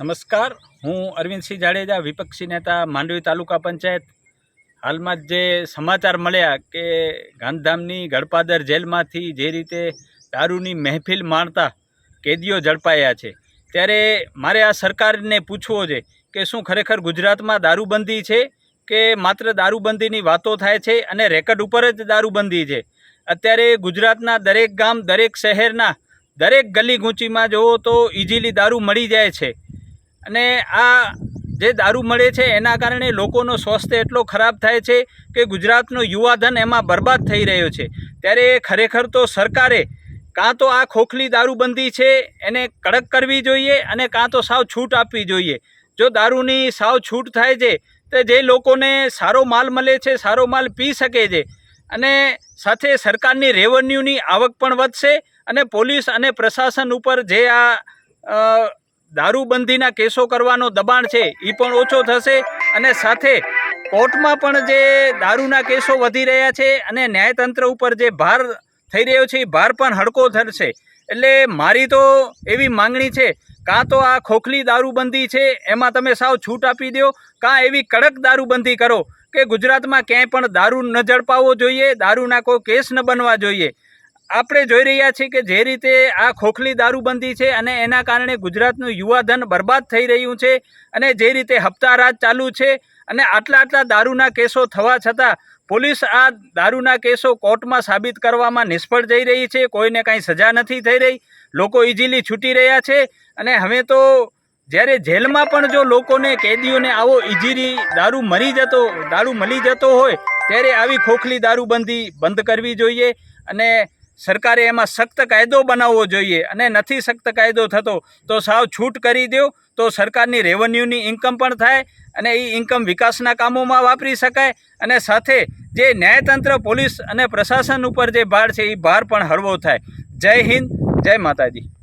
નમસ્કાર. હું અરવિંદસિંહ જાડેજા, વિપક્ષી નેતા, માંડવી તાલુકા પંચાયત. હાલમાં જ સમાચાર મળ્યા કે ગાંધીધામની ગળપાદર જેલમાંથી જે રીતે દારૂની મહેફિલ માણતા કેદીઓ ઝડપાયા છે, ત્યારે મારે આ સરકારને પૂછવો છે કે શું ખરેખર ગુજરાતમાં દારૂબંધી છે કે માત્ર દારૂબંધીની વાતો થાય છે અને રેકર્ડ ઉપર જ દારૂબંધી છે? અત્યારે ગુજરાતના દરેક ગામ, દરેક શહેરના દરેક ગલી ગૂંચીમાં જુઓ તો ઇઝીલી દારૂ મળી જાય છે. અને આ જે દારૂ મળે છે, એના કારણે લોકોનો સ્વાસ્થ્ય એટલો ખરાબ થાય છે કે ગુજરાતનો યુવાધન એમાં બરબાદ થઈ રહ્યો છે. ત્યારે ખરેખર તો સરકારે કાં તો આ ખોખલી દારૂબંધી છે, એને કડક કરવી જોઈએ અને કાં તો સાવ છૂટ આપવી જોઈએ. જો દારૂની સાવ છૂટ થાય છે, તો જે લોકોને સારો માલ મળે છે, સારો માલ પી શકે છે. અને સાથે સરકારની રેવન્યુની આવક પણ વધશે અને પોલીસ અને પ્રશાસન ઉપર જે આ દારૂબંધીના કેસો કરવાનો દબાણ છે એ પણ ઓછો થશે અને સાથે કોર્ટમાં પણ જે દારૂના કેસો વધી રહ્યા છે અને ન્યાયતંત્ર ઉપર જે ભાર થઈ રહ્યો છે એ ભાર પણ હડકો થશે એટલે મારી તો એવી માંગણી છે, કાં તો આ ખોખલી દારૂબંધી છે, એમાં તમે સાવ છૂટ આપી દો કાં એવી કડક દારૂબંધી કરો કે ગુજરાતમાં ક્યાંય પણ દારૂ ન ઝડપાવવો જોઈએ, દારૂના કોઈ કેસ ન બનવા જોઈએ. આપણે જોઈ રહ્યા છીએ કે જે રીતે આ ખોખલી દારૂબંધી છે અને એના કારણે ગુજરાતનું યુવાધન બરબાદ થઈ રહ્યું છે અને જે રીતે હપ્તા રાજ ચાલુ છે અને આટલા આટલા દારૂના કેસો થવા છતાં પોલીસ આ દારૂના કેસો કોર્ટમાં સાબિત કરવામાં નિષ્ફળ જઈ રહી છે. કોઈને કાંઈ સજા નથી થઈ રહી. લોકો ઇઝીલી છૂટી રહ્યા છે અને હવે તો જ્યારે જેલમાં પણ જો લોકોને કેદીઓને આવો ઇઝીલી દારૂ મરી જતો, દારૂ મળી જતો હોય, ત્યારે આવી ખોખલી દારૂબંધી બંધ કરવી જોઈએ અને સરકારે એમાં સખ્ત કાયદો બનાવવો જોઈએ અને નથી સખ્ત કાયદો થતો, તો સાવ છૂટ કરી દો તો સરકારની રેવન્યુની ઇન્કમ પણ થાય અને એ ઇન્કમ વિકાસના કામોમાં વાપરી શકાય અને સાથે જે ન્યાયતંત્ર, પોલીસ અને પ્રશાસન ઉપર જે ભાર છે એ ભાર પણ હળવો થાય. જય હિન્દ, જય માતાજી.